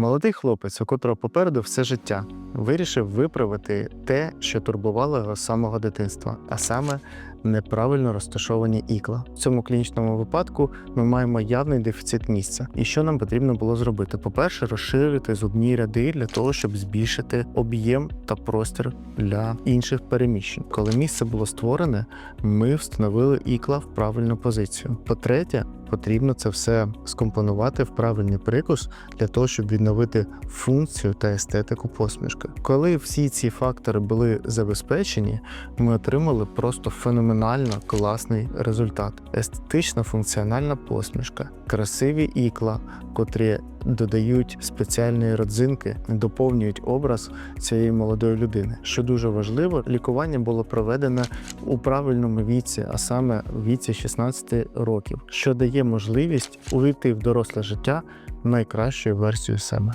Молодий хлопець, у котрого попереду все життя, вирішив виправити те, що турбувало його з самого дитинства, а саме неправильно розташовані ікла. В цьому клінічному випадку ми маємо явний дефіцит місця. І що нам потрібно було зробити? По-перше, розширити зубні ряди для того, щоб збільшити об'єм та простір для інших переміщень. Коли місце було створене, ми встановили ікла в правильну позицію. По-третє, потрібно це все скомпонувати в правильний прикус для того, щоб відновити функцію та естетику посмішки. Коли всі ці фактори були забезпечені, ми отримали просто феноменально класний результат: естетична функціональна посмішка, красиві ікла, котрі додають спеціальні родзинки, доповнюють образ цієї молодої людини. Що дуже важливо, лікування було проведено у правильному віці, а саме в віці 16 років, що дає можливість увійти в доросле життя найкращою версією себе.